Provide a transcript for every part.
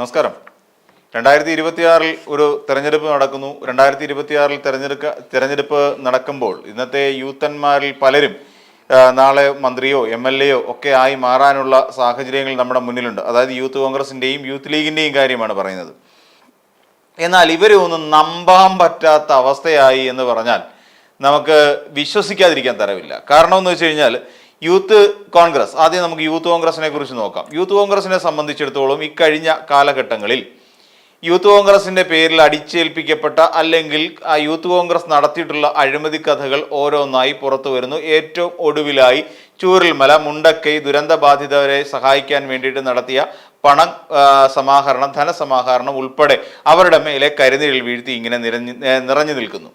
നമസ്കാരം. രണ്ടായിരത്തി ഇരുപത്തിയാറിൽ ഒരു തെരഞ്ഞെടുപ്പ് നടക്കുന്നു. രണ്ടായിരത്തി ഇരുപത്തിയാറിൽ തെരഞ്ഞെടുക്ക തെരഞ്ഞെടുപ്പ് നടക്കുമ്പോൾ ഇന്നത്തെ യൂത്തന്മാരിൽ പലരും നാളെ മന്ത്രിയോ എം എൽ എയോ ഒക്കെ ആയി മാറാനുള്ള സാഹചര്യങ്ങൾ നമ്മുടെ മുന്നിലുണ്ട്. അതായത് യൂത്ത് കോൺഗ്രസിന്റെയും യൂത്ത് ലീഗിന്റെയും കാര്യമാണ് പറയുന്നത്. എന്നാൽ ഇവരെ ഒന്നും നമ്പാൻ പറ്റാത്ത അവസ്ഥയായി എന്ന് പറഞ്ഞാൽ നമുക്ക് വിശ്വസിക്കാതിരിക്കാൻ തരവില്ല കാരണം എന്ന് വെച്ച് കഴിഞ്ഞാൽ യൂത്ത് കോൺഗ്രസ്. ആദ്യം നമുക്ക് യൂത്ത് കോൺഗ്രസിനെ കുറിച്ച് നോക്കാം. യൂത്ത് കോൺഗ്രസിനെ സംബന്ധിച്ചിടത്തോളം ഇക്കഴിഞ്ഞ കാലഘട്ടങ്ങളിൽ യൂത്ത് കോൺഗ്രസിന്റെ പേരിൽ അടിച്ചേൽപ്പിക്കപ്പെട്ട അല്ലെങ്കിൽ ആ യൂത്ത് കോൺഗ്രസ് നടത്തിയിട്ടുള്ള അഴിമതി കഥകൾ ഓരോന്നായി പുറത്തു വരുന്നു. ഏറ്റവും ഒടുവിലായി ചൂരൽമല മുണ്ടക്കൈ ദുരന്തബാധിതരെ സഹായിക്കാൻ വേണ്ടിയിട്ട് നടത്തിയ പണം സമാഹരണം ധനസമാഹരണം ഉൾപ്പെടെ അവരുടെ മേലെ കരുതലിൽ വീഴ്ത്തി ഇങ്ങനെ നിറഞ്ഞു നിറഞ്ഞു നിൽക്കുന്നു.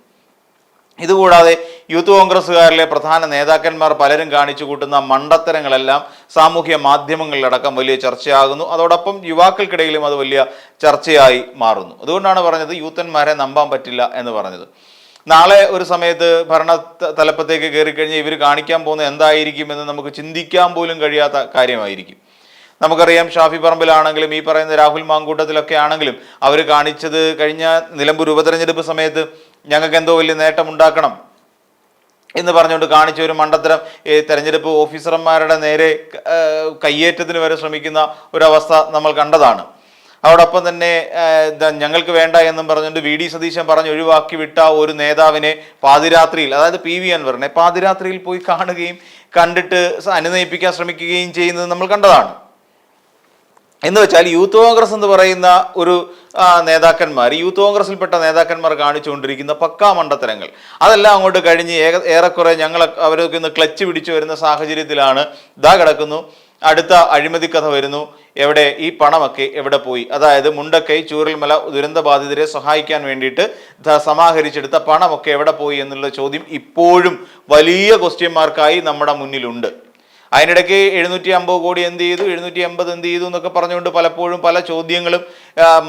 ഇതുകൂടാതെ യൂത്ത് കോൺഗ്രസ്സുകാരിലെ പ്രധാന നേതാക്കന്മാർ പലരും കാണിച്ചു കൂട്ടുന്ന മണ്ടത്തരങ്ങളെല്ലാം സാമൂഹ്യ മാധ്യമങ്ങളിലടക്കം വലിയ ചർച്ചയാകുന്നു. അതോടൊപ്പം യുവാക്കൾക്കിടയിലും അത് വലിയ ചർച്ചയായി മാറുന്നു. അതുകൊണ്ടാണ് പറഞ്ഞത് യൂത്തന്മാരെ നമ്പാൻ പറ്റില്ല എന്ന് പറഞ്ഞത്. നാളെ ഒരു സമയത്ത് ഭരണ തലപ്പത്തേക്ക് കയറിക്കഴിഞ്ഞാൽ ഇവർ കാണിക്കാൻ പോകുന്ന എന്തായിരിക്കും എന്ന് നമുക്ക് ചിന്തിക്കാൻ പോലും കഴിയാത്ത കാര്യമായിരിക്കും. നമുക്കറിയാം ഷാഫി പറമ്പിലാണെങ്കിലും ഈ പറയുന്ന രാഹുൽ മാങ്കൂട്ടത്തിലൊക്കെ ആണെങ്കിലും അവർ കാണിച്ചത് കഴിഞ്ഞ നിലമ്പൂർ ഉപതെരഞ്ഞെടുപ്പ് സമയത്ത് ഞങ്ങൾക്ക് എന്തോ വലിയ നേട്ടം ഉണ്ടാക്കണം എന്ന് പറഞ്ഞുകൊണ്ട് കാണിച്ച ഒരു മണ്ടത്തരം ഈ തെരഞ്ഞെടുപ്പ് ഓഫീസർമാരുടെ നേരെ കയ്യേറ്റത്തിന് വരെ ശ്രമിക്കുന്ന ഒരവസ്ഥ നമ്മൾ കണ്ടതാണ്. അതോടൊപ്പം തന്നെ ഞങ്ങൾക്ക് വേണ്ട എന്നും പറഞ്ഞുകൊണ്ട് വി. ഡി. സതീശൻ പറഞ്ഞ് ഒഴിവാക്കി വിട്ട ഒരു നേതാവിനെ പാതിരാത്രിയിൽ അതായത് പി. വി. അൻവറിനെ പാതിരാത്രിയിൽ പോയി കാണുകയും കണ്ടിട്ട് അനുനയിപ്പിക്കാൻ ശ്രമിക്കുകയും ചെയ്യുന്നത് നമ്മൾ കണ്ടതാണ്. എന്ന് വെച്ചാൽ യൂത്ത് കോൺഗ്രസ് എന്ന് പറയുന്ന ഒരു നേതാക്കന്മാർ യൂത്ത് കോൺഗ്രസിൽപ്പെട്ട നേതാക്കന്മാർ കാണിച്ചുകൊണ്ടിരിക്കുന്ന പക്കാ മണ്ടത്തരങ്ങൾ. അതെല്ലാം അങ്ങോട്ട് കഴിഞ്ഞ് ഏക ഏറെക്കുറെ ഞങ്ങൾ അവരൊക്കെ ഒന്ന് ക്ലച്ച് പിടിച്ചു വരുന്ന സാഹചര്യത്തിലാണ് ഇതാ കിടക്കുന്നു. അടുത്ത അഴിമതി കഥ വരുന്നു. എവിടെ ഈ പണമൊക്കെ എവിടെ പോയി? അതായത് മുണ്ടക്കൈ ചൂരൽമല ദുരന്ത ബാധിതരെ സഹായിക്കാൻ വേണ്ടിയിട്ട് സമാഹരിച്ചെടുത്ത പണമൊക്കെ എവിടെ പോയി എന്നുള്ള ചോദ്യം ഇപ്പോഴും വലിയ ക്വസ്റ്റ്യൻ മാർക്കായി നമ്മുടെ മുന്നിലുണ്ട്. അതിനിടയ്ക്ക് എഴുന്നൂറ്റി അമ്പത് കോടി എന്ത് ചെയ്തു? എഴുന്നൂറ്റി അമ്പത് എന്ത് ചെയ്തു എന്നൊക്കെ പറഞ്ഞുകൊണ്ട് പലപ്പോഴും പല ചോദ്യങ്ങളും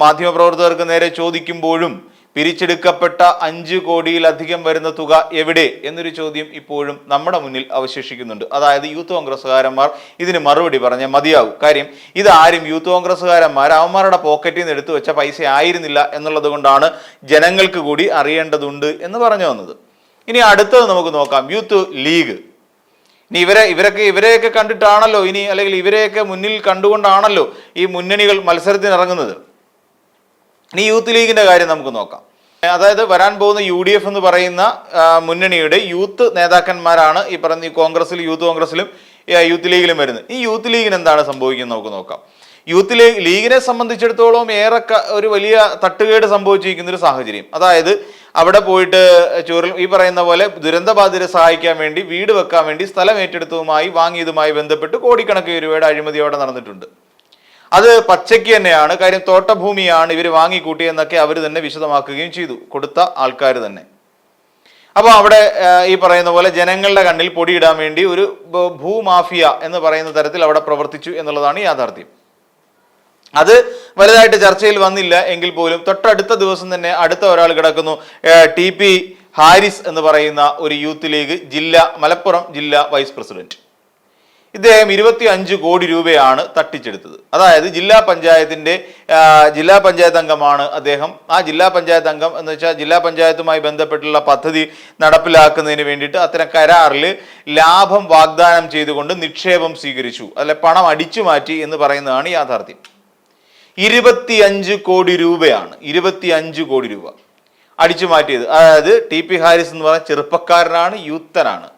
മാധ്യമപ്രവർത്തകർക്ക് നേരെ ചോദിക്കുമ്പോഴും പിരിച്ചെടുക്കപ്പെട്ട അഞ്ച് കോടിയിലധികം വരുന്ന തുക എവിടെ എന്നൊരു ചോദ്യം ഇപ്പോഴും നമ്മുടെ മുന്നിൽ അവശേഷിക്കുന്നുണ്ട്. അതായത് യൂത്ത് കോൺഗ്രസ്സുകാരന്മാർ ഇതിന് മറുപടി പറഞ്ഞാൽ മതിയാവും. കാര്യം ഇതാരും യൂത്ത് കോൺഗ്രസ്സുകാരന്മാർ അവന്മാരുടെ പോക്കറ്റിൽ നിന്ന് എടുത്തു വെച്ച പൈസ ആയിരുന്നില്ല എന്നുള്ളത് കൊണ്ടാണ് ജനങ്ങൾക്ക് കൂടി അറിയേണ്ടതുണ്ട് എന്ന് പറഞ്ഞു വന്നത്. ഇനി അടുത്തത് നമുക്ക് നോക്കാം. യൂത്ത് ലീഗ്. ഇനി ഇവരെ ഇവരൊക്കെ ഇവരെയൊക്കെ കണ്ടിട്ടാണല്ലോ ഇനി അല്ലെങ്കിൽ ഇവരെയൊക്കെ മുന്നിൽ കണ്ടുകൊണ്ടാണല്ലോ ഈ മുന്നണികൾ മത്സരത്തിന് ഇറങ്ങുന്നത് ഇനി യൂത്ത് ലീഗിന്റെ കാര്യം നമുക്ക് നോക്കാം. അതായത് വരാൻ പോകുന്ന യു ഡി എഫ് എന്ന് പറയുന്ന മുന്നണിയുടെ യൂത്ത് നേതാക്കന്മാരാണ് ഈ പറയുന്ന ഈ കോൺഗ്രസിൽ യൂത്ത് കോൺഗ്രസിലും യൂത്ത് ലീഗിലും വരുന്നത്. ഈ യൂത്ത് ലീഗിന് എന്താണ് സംഭവിക്കുന്നത് നമുക്ക് നോക്കാം. യൂത്ത് ലീഗ് ലീഗിനെ സംബന്ധിച്ചിടത്തോളം ഏറെ ഒരു വലിയ തട്ടുകേട് സംഭവിച്ചിരിക്കുന്ന ഒരു സാഹചര്യം. അതായത് അവിടെ പോയിട്ട് ചൂരൽ ഈ പറയുന്ന പോലെ ദുരന്തബാധിതരെ സഹായിക്കാൻ വേണ്ടി വീട് വെക്കാൻ വേണ്ടി സ്ഥലം ഏറ്റെടുത്തതുമായി വാങ്ങിയതുമായി ബന്ധപ്പെട്ട് കോടിക്കണക്കിന് രൂപയുടെ അഴിമതി അവിടെ നടന്നിട്ടുണ്ട്. അത് പച്ചയ്ക്ക് തന്നെയാണ് കാര്യം തോട്ടഭൂമിയാണ് ഇവർ വാങ്ങിക്കൂട്ടിയെന്നൊക്കെ അവർ തന്നെ വിശദമാക്കുകയും ചെയ്തു കൊടുത്ത ആൾക്കാർ തന്നെ. അപ്പോൾ അവിടെ ഈ പറയുന്ന പോലെ ജനങ്ങളുടെ കണ്ണിൽ പൊടിയിടാൻ വേണ്ടി ഒരു ഭൂമാഫിയ എന്ന് പറയുന്ന തരത്തിൽ അവിടെ പ്രവർത്തിച്ചു എന്നുള്ളതാണ് യാഥാർത്ഥ്യം. അത് വലുതായിട്ട് ചർച്ചയിൽ വന്നില്ല എങ്കിൽ പോലും തൊട്ടടുത്ത ദിവസം തന്നെ അടുത്ത ഒരാൾ കിടക്കുന്നു. ടി പി ഹാരിസ് എന്ന് പറയുന്ന ഒരു യൂത്ത് ലീഗ് ജില്ല മലപ്പുറം ജില്ലാ വൈസ് പ്രസിഡന്റ് ഇദ്ദേഹം ഇരുപത്തി അഞ്ച് കോടി രൂപയാണ് തട്ടിച്ചെടുത്തത്. അതായത് ജില്ലാ പഞ്ചായത്തിന്റെ ജില്ലാ പഞ്ചായത്ത് അംഗമാണ് അദ്ദേഹം. ആ ജില്ലാ പഞ്ചായത്ത് അംഗം എന്ന് വെച്ചാൽ ജില്ലാ പഞ്ചായത്തുമായി ബന്ധപ്പെട്ടുള്ള പദ്ധതി നടപ്പിലാക്കുന്നതിന് വേണ്ടിയിട്ട് അത്തരം കരാറിൽ ലാഭം വാഗ്ദാനം ചെയ്തുകൊണ്ട് നിക്ഷേപം സ്വീകരിച്ചു. അല്ലെ പണം അടിച്ചു മാറ്റി എന്ന് പറയുന്നതാണ് യാഥാർത്ഥ്യം. ഇരുപത്തിയഞ്ച് കോടി രൂപയാണ്. ഇരുപത്തിയഞ്ച് കോടി രൂപ. അടിച്ചു മാറ്റിയത്. അതായത് ടി പി ഹാരിസ് എന്ന് പറഞ്ഞാൽ ചെറുപ്പക്കാരനാണ് യൂത്തനാണ്.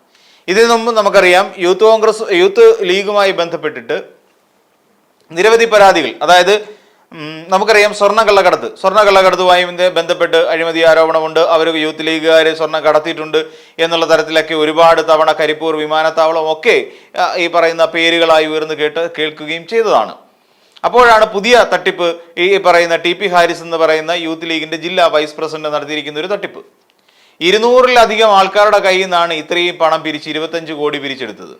ഇതിൽ നിന്നും നമുക്കറിയാം യൂത്ത് കോൺഗ്രസ് യൂത്ത് ലീഗുമായി ബന്ധപ്പെട്ടിട്ട് നിരവധി പരാതികൾ. അതായത് നമുക്കറിയാം സ്വർണ കള്ളക്കടത്ത്. സ്വർണ കള്ളക്കടത്തുമായി ബന്ധപ്പെട്ട് അഴിമതി ആരോപണമുണ്ട്. അവർ യൂത്ത് ലീഗുകാരെ സ്വർണം കടത്തിയിട്ടുണ്ട് എന്നുള്ള തരത്തിലൊക്കെ ഒരുപാട് തവണ കരിപ്പൂർ വിമാനത്താവളം ഒക്കെ ഈ പറയുന്ന പേരുകളായി ഉയർന്നു കേട്ട് കേൾക്കുകയും ചെയ്തതാണ്. അപ്പോഴാണ് പുതിയ തട്ടിപ്പ് ഈ പറയുന്ന ടി പി ഹാരിസ് എന്ന് പറയുന്ന യൂത്ത് ലീഗിന്റെ ജില്ലാ വൈസ് പ്രസിഡന്റ് നടത്തിയിരിക്കുന്ന ഒരു തട്ടിപ്പ്. ഇരുന്നൂറിലധികം ആൾക്കാരുടെ കയ്യിൽ നിന്നാണ് ഇത്രയും പണം പിരിച്ച് ഇരുപത്തഞ്ച് കോടി പിരിച്ചെടുത്തത്.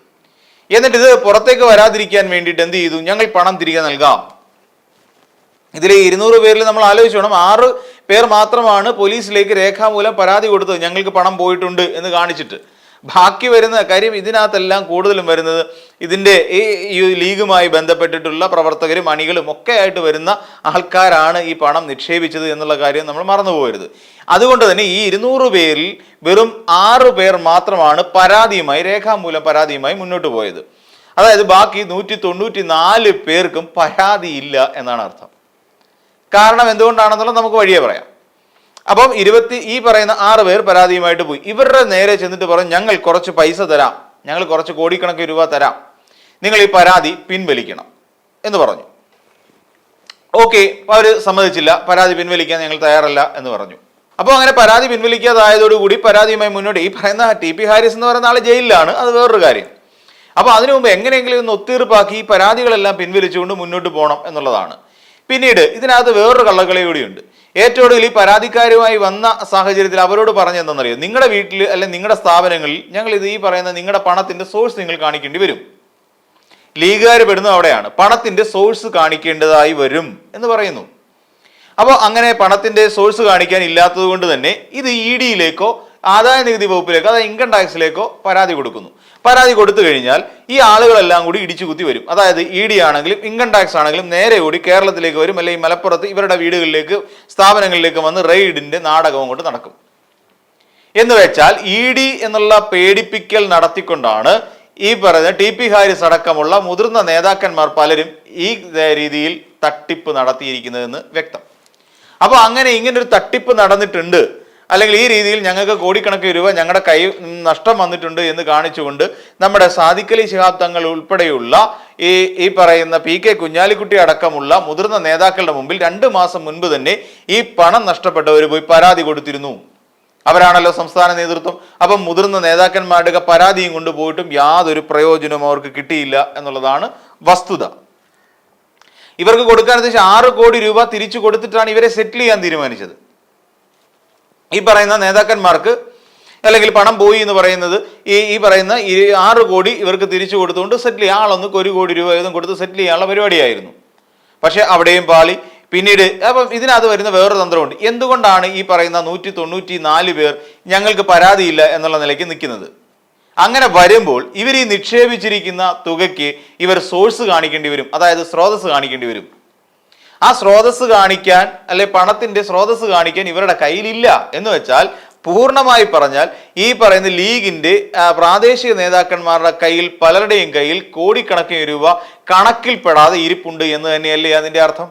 എന്നിട്ട് ഇത് പുറത്തേക്ക് വരാതിരിക്കാൻ വേണ്ടിയിട്ട് എന്ത് ചെയ്തു? ഞങ്ങൾ പണം തിരികെ നൽകാം. ഇതിൽ ഇരുന്നൂറ് പേരിൽ നമ്മൾ ആലോചിച്ച് വേണം. ആറ് പേർ മാത്രമാണ് പോലീസിലേക്ക് രേഖാമൂലം പരാതി കൊടുത്തത്. ഞങ്ങൾക്ക് പണം പോയിട്ടുണ്ട് എന്ന് കാണിച്ചിട്ട്. ബാക്കി വരുന്ന കാര്യം ഇതിനകത്തെല്ലാം കൂടുതലും വരുന്നത് ഇതിന്റെ ഈ ഈ ലീഗുമായി ബന്ധപ്പെട്ടിട്ടുള്ള പ്രവർത്തകരും അണികളും ഒക്കെ ആയിട്ട് വരുന്ന ആൾക്കാരാണ് ഈ പണം നിക്ഷേപിച്ചത് എന്നുള്ള കാര്യം നമ്മൾ മറന്നുപോകരുത് അതുകൊണ്ട് തന്നെ ഈ ഇരുന്നൂറ് പേരിൽ വെറും ആറ് പേർ മാത്രമാണ് പരാതിയുമായി രേഖാമൂലം പരാതിയുമായി മുന്നോട്ട് പോയത്. അതായത് ബാക്കി നൂറ്റി തൊണ്ണൂറ്റി നാല് പേർക്കും പരാതിയില്ല എന്നാണ് അർത്ഥം. കാരണം എന്തുകൊണ്ടാണെന്നുള്ളത് നമുക്ക് വഴിയേ പറയാം. അപ്പം ഇരുപത്തി ഈ പറയുന്ന ആറ് പേർ പരാതിയുമായിട്ട് പോയി. ഇവരുടെ നേരെ ചെന്നിട്ട് പറഞ്ഞു ഞങ്ങൾ കുറച്ച് പൈസ തരാം. ഞങ്ങൾ കുറച്ച് കോടിക്കണക്കിന് രൂപ തരാം. നിങ്ങൾ ഈ പരാതി പിൻവലിക്കണം. എന്ന് പറഞ്ഞു. ഓക്കെ അവർ സമ്മതിച്ചില്ല. പരാതി പിൻവലിക്കാൻ ഞങ്ങൾ തയ്യാറല്ല എന്ന് പറഞ്ഞു. അപ്പോൾ അങ്ങനെ പരാതി പിൻവലിക്കാതായതോടുകൂടി പരാതിയുമായി മുന്നോട്ട് ഈ പറയുന്ന ടി പി ഹാരിസ് എന്ന് പറയുന്ന ആൾ ജയിലിലാണ്. അത് വേറൊരു കാര്യം. അപ്പോൾ അതിനു മുമ്പ് എങ്ങനെയെങ്കിലും ഒന്ന് ഒത്തീർപ്പാക്കി ഈ പരാതികളെല്ലാം പിൻവലിച്ചുകൊണ്ട് മുന്നോട്ട് പോകണം എന്നുള്ളതാണ്. പിന്നീട് ഇതിനകത്ത് വേറൊരു കള്ളക്കളി കൂടിയുണ്ട്. ഏറ്റവും ഈ പരാതിക്കാരുമായി വന്ന സാഹചര്യത്തിൽ അവരോട് പറഞ്ഞെന്തെന്നറിയോ? നിങ്ങളുടെ വീട്ടിൽ അല്ലെങ്കിൽ നിങ്ങളുടെ സ്ഥാപനങ്ങളിൽ ഞങ്ങൾ ഇത് ഈ പറയുന്ന നിങ്ങളുടെ പണത്തിന്റെ സോഴ്സ് നിങ്ങൾ കാണിക്കേണ്ടി വരും. ലീഗുകാർ പെടുന്നത് അവിടെയാണ്. പണത്തിന്റെ സോഴ്സ് കാണിക്കേണ്ടതായി വരും എന്ന് പറയുന്നു. അപ്പോൾ അങ്ങനെ പണത്തിന്റെ സോഴ്സ് കാണിക്കാൻ ഇല്ലാത്തത് കൊണ്ട് തന്നെ ഇത് ഇ ഡിയിലേക്കോ ആദായ നികുതി വകുപ്പിലേക്കോ അതായത് ഇൻകം ടാക്സിലേക്കോ പരാതി കൊടുക്കുന്നു. പരാതി കൊടുത്തു കഴിഞ്ഞാൽ ഈ ആളുകളെല്ലാം കൂടി ഇടിച്ചു കുത്തി വരും. അതായത് ഇ ഡി ആണെങ്കിലും ഇൻകം ടാക്സ് ആണെങ്കിലും നേരെ കൂടി കേരളത്തിലേക്ക് വരും. അല്ലെങ്കിൽ മലപ്പുറത്ത് ഇവരുടെ വീടുകളിലേക്ക് സ്ഥാപനങ്ങളിലേക്ക് വന്ന് റെയ്ഡിന്റെ നാടകവും കൊണ്ട് നടക്കും. എന്ന് വെച്ചാൽ ഇ ഡി എന്നുള്ള പേടിപ്പിക്കൽ നടത്തിക്കൊണ്ടാണ് ഈ പറയുന്ന ടി പി ഹാരിസ് അടക്കമുള്ള മുതിർന്ന നേതാക്കന്മാർ പലരും ഈ രീതിയിൽ തട്ടിപ്പ് നടത്തിയിരിക്കുന്നതെന്ന് വ്യക്തം. അപ്പോൾ അങ്ങനെ ഇങ്ങനെ ഒരു തട്ടിപ്പ് നടന്നിട്ടുണ്ട്. അല്ലെങ്കിൽ ഈ രീതിയിൽ ഞങ്ങൾക്ക് കോടിക്കണക്കിന് രൂപ ഞങ്ങളുടെ കൈ നഷ്ടം വന്നിട്ടുണ്ട് എന്ന് കാണിച്ചുകൊണ്ട് നമ്മുടെ സാദിക്കലി ശിഹാബ് തങ്ങൾ ഉൾപ്പെടെയുള്ള ഈ ഈ പറയുന്ന പി കെ കുഞ്ഞാലിക്കുട്ടി അടക്കമുള്ള മുതിർന്ന നേതാക്കളുടെ മുമ്പിൽ രണ്ട് മാസം മുൻപ് തന്നെ ഈ പണം നഷ്ടപ്പെട്ടവർ പോയി പരാതി കൊടുത്തിരുന്നു. അവരാണല്ലോ സംസ്ഥാന നേതൃത്വം. അപ്പം മുതിർന്ന നേതാക്കന്മാരുടെ പരാതിയും കൊണ്ടുപോയിട്ടും യാതൊരു പ്രയോജനവും അവർക്ക് കിട്ടിയില്ല എന്നുള്ളതാണ് വസ്തുത. ഇവർക്ക് കൊടുക്കാൻ ഉദ്ദേശിച്ച ആറ് കോടി രൂപ തിരിച്ചു കൊടുത്തിട്ടാണ് ഇവരെ സെറ്റിൽ ചെയ്യാൻ തീരുമാനിച്ചത്. ഈ പറയുന്ന നേതാക്കന്മാർക്ക് അല്ലെങ്കിൽ പണം പോയി എന്ന് പറയുന്നത് ഈ ഈ പറയുന്ന ഈ ആറ് കോടി ഇവർക്ക് തിരിച്ചു കൊടുത്തുകൊണ്ട് സെറ്റിൽ ചെയ്യാം. ആളൊന്ന് ഒരു കോടി രൂപ വീതം കൊടുത്ത് സെറ്റിൽ ചെയ്യാനുള്ള പരിപാടിയായിരുന്നു. പക്ഷേ അവിടെയും പാളി. പിന്നീട് അപ്പം ഇതിനകത്ത് വരുന്ന വേറൊരു തന്ത്രമുണ്ട്. എന്തുകൊണ്ടാണ് ഈ പറയുന്ന നൂറ്റി തൊണ്ണൂറ്റി നാല് പേർ ഞങ്ങൾക്ക് പരാതിയില്ല എന്നുള്ള നിലയ്ക്ക് നിൽക്കുന്നത്? അങ്ങനെ വരുമ്പോൾ ഇവർ ഈ നിക്ഷേപിച്ചിരിക്കുന്ന തുകയ്ക്ക് ഇവർ സോഴ്സ് കാണിക്കേണ്ടി വരും. അതായത് സ്രോതസ് കാണിക്കേണ്ടി വരും. ആ സ്രോതസ് കാണിക്കാൻ അല്ലെ പണത്തിന്റെ സ്രോതസ് കാണിക്കാൻ ഇവരുടെ കയ്യിലില്ല എന്ന് വെച്ചാൽ പൂർണമായി പറഞ്ഞാൽ ഈ പറയുന്ന ലീഗിന്റെ പ്രാദേശിക നേതാക്കന്മാരുടെ കയ്യിൽ പലരുടെയും കയ്യിൽ കോടിക്കണക്കിന് രൂപ കണക്കിൽപ്പെടാതെ ഇരിപ്പുണ്ട് എന്ന് തന്നെയല്ലേ അതിന്റെ അർത്ഥം?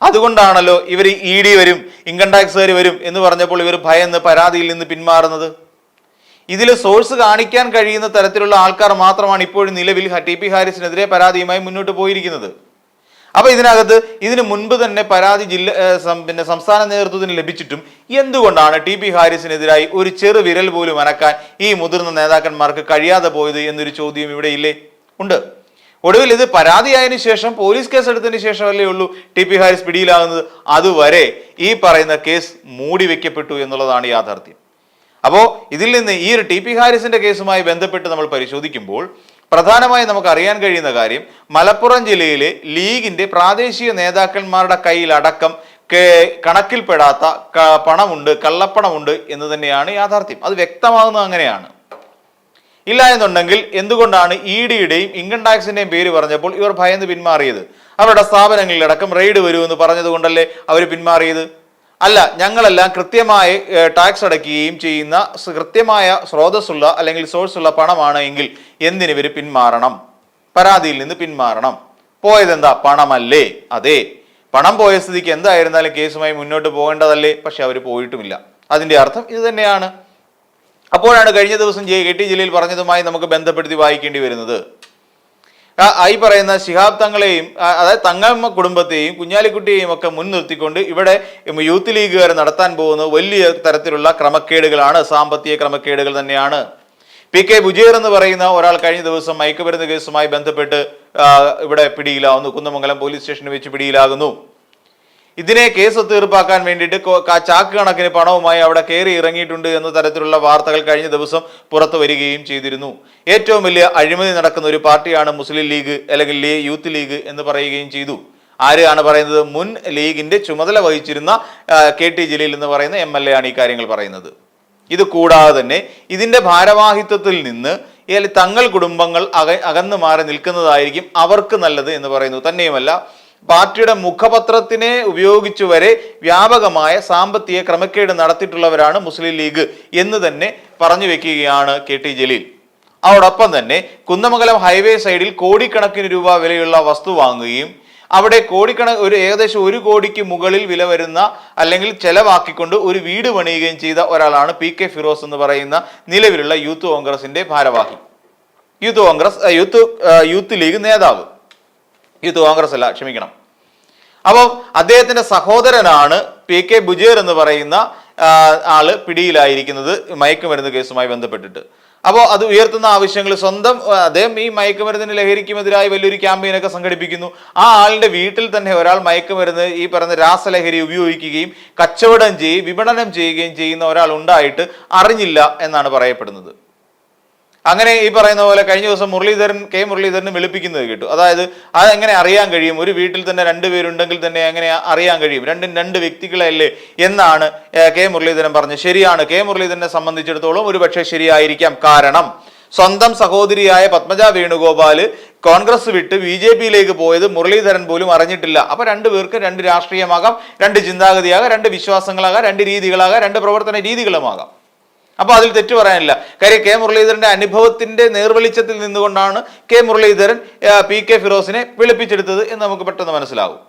അതുകൊണ്ടാണല്ലോ ഇവർ ഇ ഡി വരും ഇൻകം ടാക്സുകാർ വരും എന്ന് പറഞ്ഞപ്പോൾ ഇവർ ഭയന്ന് പരാതിയിൽ നിന്ന് പിന്മാറുന്നത്. ഇതിൽ സോഴ്സ് കാണിക്കാൻ കഴിയുന്ന തരത്തിലുള്ള ആൾക്കാർ മാത്രമാണ് ഇപ്പോഴും നിലവിൽ ടി പി ഹാരിസിനെതിരെ പരാതിയുമായി മുന്നോട്ട് പോയിരിക്കുന്നത്. അപ്പൊ ഇതിനകത്ത് ഇതിന് മുൻപ് തന്നെ പരാതി ജില്ല പിന്നെ സംസ്ഥാന നേതൃത്വത്തിന് ലഭിച്ചിട്ടും എന്തുകൊണ്ടാണ് ടി പി ഹാരിസിനെതിരായി ഒരു ചെറു വിരൽ പോലും അനക്കാൻ ഈ മുതിർന്ന നേതാക്കന്മാർക്ക് കഴിയാതെ പോയത് എന്നൊരു ചോദ്യം ഇവിടെ ഇല്ലേ? ഉണ്ട്. ഒടുവിൽ ഇത് പരാതിയായതിനു ശേഷം പോലീസ് കേസ് എടുത്തതിന് ശേഷമല്ലേ ഉള്ളൂ ടി പി ഹാരിസ് പിടിയിലാകുന്നത്. അതുവരെ ഈ പറയുന്ന കേസ് മൂടി വെക്കപ്പെട്ടു എന്നുള്ളതാണ് യാഥാർത്ഥ്യം. അപ്പോൾ ഇതിൽ നിന്ന് ഈ ഒരു ടി പി ഹാരിസിന്റെ കേസുമായി ബന്ധപ്പെട്ട് നമ്മൾ പരിശോധിക്കുമ്പോൾ പ്രധാനമായും നമുക്ക് അറിയാൻ കഴിയുന്ന കാര്യം മലപ്പുറം ജില്ലയിലെ ലീഗിന്റെ പ്രാദേശിക നേതാക്കന്മാരുടെ കയ്യിൽ അടക്കം കണക്കിൽപ്പെടാത്ത പണമുണ്ട് കള്ളപ്പണമുണ്ട് എന്ന് തന്നെയാണ് യാഥാർത്ഥ്യം. അത് വ്യക്തമാകുന്നത് അങ്ങനെയാണ്. ഇല്ല എന്നുണ്ടെങ്കിൽ എന്തുകൊണ്ടാണ് ഇ ഡിയുടെയും ഇൻകം ടാക്സിന്റെയും പേര് പറഞ്ഞപ്പോൾ ഇവർ ഭയന്ന് പിന്മാറിയത്? അവരുടെ സ്ഥാപനങ്ങളിലടക്കം റെയ്ഡ് വരുമെന്ന് പറഞ്ഞതുകൊണ്ടല്ലേ അവർ പിന്മാറിയത്? അല്ല ഞങ്ങളെല്ലാം കൃത്യമായി ടാക്സ് അടയ്ക്കുകയും ചെയ്യുന്ന കൃത്യമായ സ്രോതസ്സുള്ള അല്ലെങ്കിൽ സോഴ്സ് ഉള്ള പണമാണ് എങ്കിൽ എന്തിനിവർ പിന്മാറണം? പരാതിയിൽ നിന്ന് പിന്മാറണം. പോയതെന്താ? പണമല്ലേ? അതെ. പണം പോയ സ്ഥിതിക്ക് എന്തായിരുന്നാലും കേസുമായി മുന്നോട്ട് പോകേണ്ടതല്ലേ? പക്ഷെ അവർ പോയിട്ടുമില്ല. അതിന്റെ അർത്ഥം ഇത് തന്നെയാണ്. അപ്പോഴാണ് കഴിഞ്ഞ ദിവസം ജെ കെ ടി ജില്ലയിൽ പറഞ്ഞതുമായി നമുക്ക് ബന്ധപ്പെടുത്തി വായിക്കേണ്ടി വരുന്നത്. ഈ പറയുന്ന ശിഹാബ് തങ്ങളെയും അതായത് തങ്ങമ്മ കുടുംബത്തെയും കുഞ്ഞാലിക്കുട്ടിയെയും ഒക്കെ മുൻനിർത്തിക്കൊണ്ട് ഇവിടെ യൂത്ത് ലീഗുകാർ നടത്താൻ പോകുന്ന വലിയ തരത്തിലുള്ള ക്രമക്കേടുകളാണ് സാമ്പത്തിക ക്രമക്കേടുകൾ തന്നെയാണ്. പി കെ ബുജീർ എന്ന് പറയുന്ന ഒരാൾ കഴിഞ്ഞ ദിവസം മയക്കുമരുന്ന് കേസുമായി ബന്ധപ്പെട്ട് ഇവിടെ പിടിയിലാവുന്നു. കുന്നമംഗലം പോലീസ് സ്റ്റേഷനിൽ വെച്ച് പിടിയിലാകുന്നു. ഇതിനെ കേസ് തീർപ്പാക്കാൻ വേണ്ടിയിട്ട് ചാക്ക് കണക്കിന് പണവുമായി അവിടെ കയറി ഇറങ്ങിയിട്ടുണ്ട് എന്ന തരത്തിലുള്ള വാർത്തകൾ കഴിഞ്ഞ ദിവസം പുറത്തു വരികയും ചെയ്തിരുന്നു. ഏറ്റവും വലിയ അഴിമതി നടക്കുന്ന ഒരു പാർട്ടിയാണ് മുസ്ലിം ലീഗ് അല്ലെങ്കിൽ യൂത്ത് ലീഗ് എന്ന് പറയുകയും ചെയ്തു. ആരാണ് പറയുന്നത്? മുൻ ലീഗിന്റെ ചുമതല വഹിച്ചിരുന്ന കെ ടി ജലീൽ എന്ന് പറയുന്ന എം എൽ എ ആണ് ഈ കാര്യങ്ങൾ പറയുന്നത്. ഇത് കൂടാതെ തന്നെ ഇതിന്റെ ഭാരവാഹിത്വത്തിൽ നിന്ന് തങ്ങൾ കുടുംബങ്ങൾ അക അകന്നു മാറി നിൽക്കുന്നതായിരിക്കും അവർക്ക് നല്ലത് എന്ന് പറയുന്നു. തന്നെയുമല്ല പാർട്ടിയുടെ മുഖപത്രത്തിനെ ഉപയോഗിച്ചു വരെ വ്യാപകമായ സാമ്പത്തിക ക്രമക്കേട് നടത്തിയിട്ടുള്ളവരാണ് മുസ്ലിം ലീഗ് എന്ന് തന്നെ പറഞ്ഞു വെക്കുകയാണ് കെ ടി ജലീൽ. അതോടൊപ്പം തന്നെ കുന്നമംഗലം ഹൈവേ സൈഡിൽ കോടിക്കണക്കിന് രൂപ വിലയുള്ള വസ്തു വാങ്ങുകയും അവിടെ കോടിക്കണ ഒരു ഏകദേശം ഒരു കോടിക്ക് മുകളിൽ വില വരുന്ന അല്ലെങ്കിൽ ചെലവാക്കിക്കൊണ്ട് ഒരു വീട് പണിയുകയും ചെയ്ത ഒരാളാണ് പി കെ ഫിറോസ് എന്ന് പറയുന്ന നിലവിലുള്ള യൂത്ത് കോൺഗ്രസിന്റെ ഭാരവാഹി. Youth Congress youth youth league നേതാവ്. യൂത്ത് കോൺഗ്രസ് അല്ല ക്ഷമിക്കണം. അപ്പോൾ അദ്ദേഹത്തിന്റെ സഹോദരനാണ് പി കെ ബുജേർ എന്ന് പറയുന്ന ആൾ പിടിയിലായിരിക്കുന്നത് മയക്കുമരുന്ന് കേസുമായി ബന്ധപ്പെട്ടിട്ട്. അപ്പോൾ അത് ഉയർത്തുന്ന ആവശ്യങ്ങൾ സ്വന്തം അദ്ദേഹം ഈ മയക്കുമരുന്നിന് ലഹരിക്കുമെതിരായി വലിയൊരു ക്യാമ്പയിനൊക്കെ സംഘടിപ്പിക്കുന്നു. ആ ആളിന്റെ വീട്ടിൽ തന്നെ ഒരാൾ മയക്കുമരുന്ന് ഈ പറയുന്ന രാസലഹരി ഉപയോഗിക്കുകയും കച്ചവടം ചെയ്യുകയും വിപണനം ചെയ്യുകയും ചെയ്യുന്ന ഒരാൾ ഉണ്ടായിട്ട് അറിഞ്ഞില്ല എന്നാണ് പറയപ്പെടുന്നത്. അങ്ങനെ ഈ പറയുന്ന പോലെ കഴിഞ്ഞ ദിവസം മുരളീധരൻ കെ മുരളീധരന് വെളുപ്പിക്കുന്നത് കേട്ടു. അതായത് അത് എങ്ങനെ അറിയാൻ കഴിയും? ഒരു വീട്ടിൽ തന്നെ രണ്ട് പേരുണ്ടെങ്കിൽ തന്നെ എങ്ങനെ അറിയാൻ കഴിയും? രണ്ടും രണ്ട് വ്യക്തികളല്ലേ എന്നാണ് കെ മുരളീധരൻ പറഞ്ഞത്. ശരിയാണ്. കെ മുരളീധരനെ സംബന്ധിച്ചിടത്തോളം ഒരു പക്ഷേ ശരിയായിരിക്കാം. കാരണം സ്വന്തം സഹോദരിയായ പത്മജ വേണുഗോപാൽ കോൺഗ്രസ് വിട്ട് ബി ജെ പിയിലേക്ക് പോയത് മുരളീധരൻ പോലും അറിഞ്ഞിട്ടില്ല. അപ്പൊ രണ്ടുപേർക്ക് രണ്ട് രാഷ്ട്രീയമാകാം രണ്ട് ചിന്താഗതിയാകാം രണ്ട് വിശ്വാസങ്ങളാകാം രണ്ട് രീതികളാകാം രണ്ട് പ്രവർത്തന രീതികളുമാകാം. അപ്പൊ അതിൽ തെറ്റു പറയാനില്ല. കാര്യം കെ മുരളീധരന്റെ അനുഭവത്തിന്റെ നേർവെളിച്ചത്തിൽ നിന്നുകൊണ്ടാണ് കെ മുരളീധരൻ പി കെ ഫിറോസിനെ വിളിപ്പിച്ചെടുത്തത് എന്ന് നമുക്ക് പെട്ടെന്ന് മനസ്സിലാവും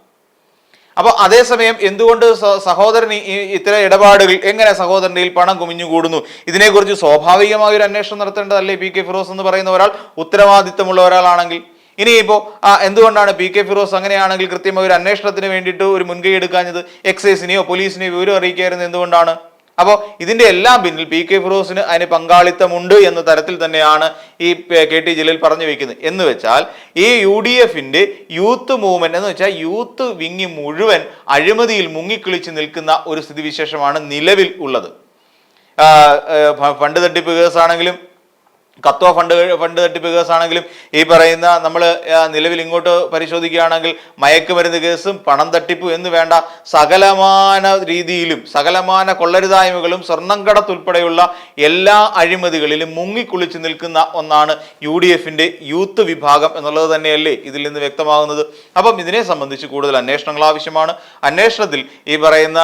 അപ്പൊ അതേസമയം എന്തുകൊണ്ട് സഹോദരൻ ഇത്തരം ഇടപാടുകൾ എങ്ങനെ സഹോദരന്റെ പണം കുമിഞ്ഞുകൂടുന്നു ഇതിനെക്കുറിച്ച് സ്വാഭാവികമായ ഒരു അന്വേഷണം നടത്തേണ്ടതല്ലേ പി കെ ഫിറോസ് എന്ന് പറയുന്ന ഒരാൾ? ഉത്തരവാദിത്തമുള്ള ഒരാളാണെങ്കിൽ. ഇനിയിപ്പോ ആ, എന്തുകൊണ്ടാണ് പി കെ ഫിറോസ് അങ്ങനെയാണെങ്കിൽ കൃത്യമായ ഒരു അന്വേഷണത്തിന് വേണ്ടിയിട്ട് ഒരു മുൻകൈ എടുക്കാഞ്ഞത്? എക്സൈസിനെയോ പോലീസിനെയോ വിവരം അറിയിക്കായിരുന്നു എന്തുകൊണ്ടാണ്? അപ്പോൾ ഇതിന്റെ എല്ലാം പിന്നിൽ പി കെ ഫിറോസിന് അതിന് പങ്കാളിത്തമുണ്ട് എന്ന തരത്തിൽ തന്നെയാണ് ഈ കെ ടി ജലീൽ പറഞ്ഞു വെക്കുന്നത്. എന്ന് വെച്ചാൽ ഈ യു ഡി എഫിന്റെ യൂത്ത് മൂവ്മെന്റ് എന്ന് വെച്ചാൽ യൂത്ത് വിങ്ങി മുഴുവൻ അഴിമതിയിൽ മുങ്ങിക്കിളിച്ച് നിൽക്കുന്ന ഒരു സ്ഥിതിവിശേഷമാണ് നിലവിൽ ഉള്ളത്. ഫണ്ട് തട്ടിപ്പ് കേസാണെങ്കിലും കത്തോ ഫണ്ട് ഫണ്ട് തട്ടിപ്പ് കേസാണെങ്കിലും ഈ പറയുന്ന നമ്മൾ നിലവിൽ ഇങ്ങോട്ട് പരിശോധിക്കുകയാണെങ്കിൽ മയക്കുമരുന്ന് കേസും പണം തട്ടിപ്പും എന്ന് വേണ്ട സകലമാന രീതിയിലും സകലമാന കൊള്ളരുതായ്മകളും സ്വർണം കടത്തുൾപ്പെടെയുള്ള എല്ലാ അഴിമതികളിലും മുങ്ങിക്കുളിച്ച് നിൽക്കുന്ന ഒന്നാണ് യു ഡി എഫിന്റെ യൂത്ത് വിഭാഗം എന്നുള്ളത് തന്നെയല്ലേ ഇതിൽ നിന്ന് വ്യക്തമാകുന്നത്. അപ്പം ഇതിനെ സംബന്ധിച്ച് കൂടുതൽ അന്വേഷണങ്ങൾ ആവശ്യമാണ്. അന്വേഷണത്തിൽ ഈ പറയുന്ന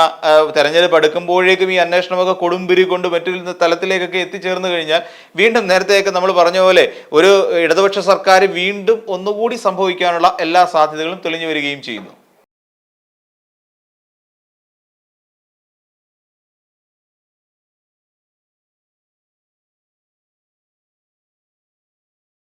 തെരഞ്ഞെടുപ്പ് അടുക്കുമ്പോഴേക്കും ഈ അന്വേഷണമൊക്കെ കൊടുമ്പിരി കൊണ്ട് മറ്റൊരു തലത്തിലേക്കൊക്കെ എത്തിച്ചേർന്ന് കഴിഞ്ഞാൽ വീണ്ടും നേരത്തെയൊക്കെ നമ്മൾ പറഞ്ഞ പോലെ ഒരു ഇടതുപക്ഷ സർക്കാർ വീണ്ടും ഒന്നുകൂടി സംഭവിക്കാനുള്ള എല്ലാ സാധ്യതകളും തെളിഞ്ഞു വരികയും ചെയ്യുന്നു.